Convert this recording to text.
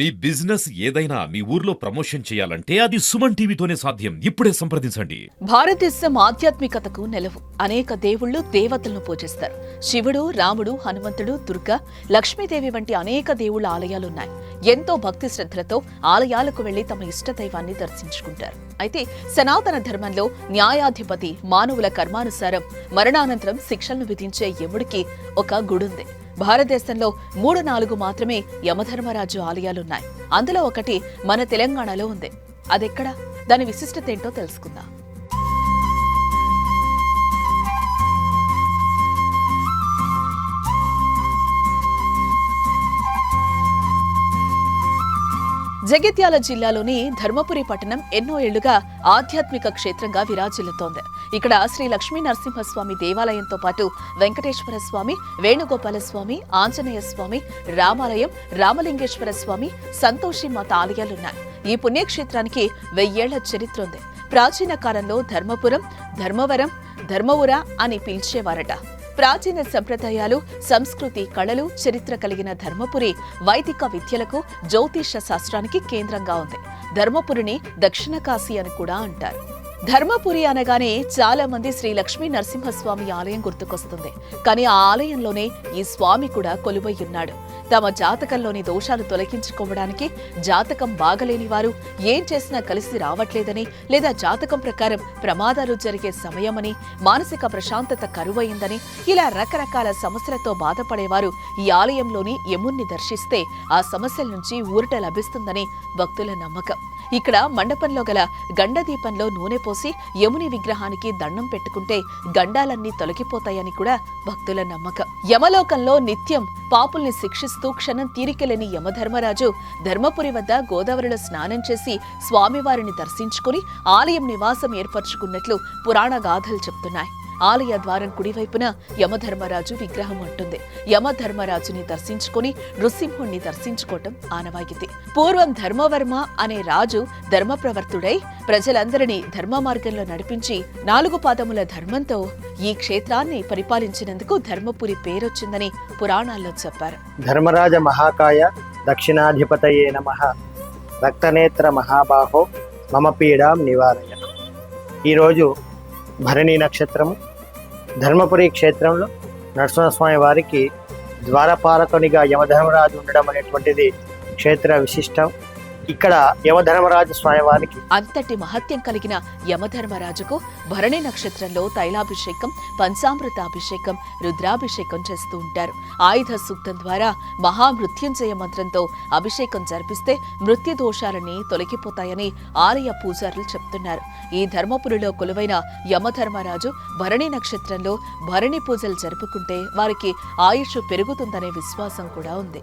మీ business ఏదైనా మీ ఊర్లో promotion చేయాలంటే అది సుమన్ టీవీతోనే సాధ్యం. ఇప్పుడే సంప్రదించండి. భారతదేశం ఆధ్యాత్మికతకు నెలవు. అనేక దేవుళ్ళు దేవతలను పూజిస్తారు. శివుడు రాముడు హనుమంతుడు దుర్గా లక్ష్మీదేవి వంటి అనేక దేవుళ్ళ ఆలయాలున్నాయి. ఎంతో భక్తి శ్రద్ధలతో ఆలయాలకు వెళ్ళి తమ ఇష్ట దైవాన్ని దర్శించుకుంటారు. అయితే సనాతన ధర్మంలో న్యాయాధిపతి మానవుల కర్మానుసారం మరణానంతరం శిక్షలను విధించే యముడికి ఒక గుడుంది. భారతదేశంలో మూడు నాలుగు మాత్రమే యమధర్మరాజు ఆలయాలున్నాయి. అందులో ఒకటి మన తెలంగాణలో ఉంది. అదెక్కడా? దాని విశిష్టత ఏంటో తెలుసుకుందాం. జగిత్యాల జిల్లాలోని ధర్మపురి పట్టణం ఎన్నో ఏళ్ళుగా ఆధ్యాత్మిక క్షేత్రంగా విరాజిల్లుతోంది. ఇక్కడ శ్రీ లక్ష్మీ నరసింహస్వామి దేవాలయంతో పాటు వెంకటేశ్వర స్వామి వేణుగోపాల స్వామి ఆంజనేయ స్వామి రామాలయం రామలింగేశ్వర స్వామి సంతోషి మాత ఆలయాలున్నాయి. ఈ పుణ్యక్షేత్రానికి వెయ్యేళ్ళ చరిత్ర ఉంది ప్రాచీన కాలంలో ధర్మపురం ధర్మవరం ధర్మవుర అని పిలిచేవారట. ప్రాచీన సంప్రదాయాలు సంస్కృతి కళలు చరిత్ర కలిగిన ధర్మపురి వైదిక విద్యలకు జ్యోతిష శాస్త్రానికి కేంద్రంగా ఉంది. ధర్మపురిని దక్షిణ కాశీ అని కూడా అంటారు. ధర్మపురి అనగానే చాలా మంది శ్రీ లక్ష్మీ నరసింహస్వామి ఆలయం గుర్తుకొస్తుంది. కానీ ఆ ఆలయంలోనే ఈ స్వామి కూడా కొలువై ఉన్నాడు. తమ జాతకంలోని దోషాలు తొలగించుకోవడానికి జాతకం బాగలేని వారు ఏం చేసినా కలిసి రావట్లేదని లేదా జాతకం ప్రకారం ప్రమాదాలు జరిగే సమయమని మానసిక ప్రశాంతత కరువయిందని ఇలా రకరకాల సమస్యలతో బాధపడేవారు ఈ ఆలయంలోని యముణ్ణి దర్శిస్తే ఆ సమస్యల నుంచి ఊరట లభిస్తుందని భక్తుల నమ్మకం. ఇక్కడ మండపంలో గల గండదీపంలో నూనె పోసి యముని విగ్రహానికి దండం పెట్టుకుంటే గండాలన్నీ తొలగిపోతాయని కూడా భక్తుల నమ్మకం. యమలోకంలో నిత్యం పాపుల్ని శిక్షిస్తూ క్షణం తీరికలేని యమధర్మరాజు ధర్మపురి వద్ద గోదావరిలో స్నానం చేసి స్వామివారిని దర్శించుకుని ఆలయం నివాసం ఏర్పరచుకున్నట్లు పురాణ గాథలు చెప్తున్నాయి. ఆలయ ద్వారం కుడివైపున యమధర్మరాజు విగ్రహం ఉంటుంది. యమధర్మరాజుని దర్శించుకుని నృసింహుణ్ణి దర్శించుకోవటం ఆనవాయితీ. పూర్వం ధర్మవర్మ అనే రాజు ధర్మప్రవర్తుడై ప్రజలందరినీ ధర్మ మార్గంలో నడిపించి నాలుగు పాదముల ధర్మంతో ఈ క్షేత్రాన్ని పరిపాలించినందుకు ధర్మపురి పేరొచ్చిందని పురాణాల్లో చెప్పారు. ధర్మరాజ మహాకాయ దక్షిణాధిపతయే నమ. రక్తనేత్ర మహాబాహో మమ పీడాం నివారయ. ఈరోజు భరణి నక్షత్రము ధర్మపురి క్షేత్రంలో నరసింహస్వామి వారికి ద్వారపాలకునిగా యమధర్మరాజు ఉండడం అనేటువంటిది క్షేత్ర విశిష్టం. ఇక్కడ యమధర్మరాజు స్వామివారికి అంతటి మహత్యం కలిగిన యమధర్మరాజుకు భరణి నక్షత్రంలో తైలాభిషేకం పంచామృతాభిషేకం రుద్రాభిషేకం చేస్తూ ఉంటారు. ఆయుధ సూక్తం ద్వారా మహామృత్యుంజయ మంత్రంతో అభిషేకం జరిపిస్తే మృత్యు దోషాలన్నీ తొలగిపోతాయని ఆలయ పూజారులు చెప్తున్నారు. ఈ ధర్మపురిలో కొలువైన యమధర్మరాజు భరణి నక్షత్రంలో భరణి పూజలు జరుపుకుంటే వారికి ఆయుష్ పెరుగుతుందనే విశ్వాసం కూడా ఉంది.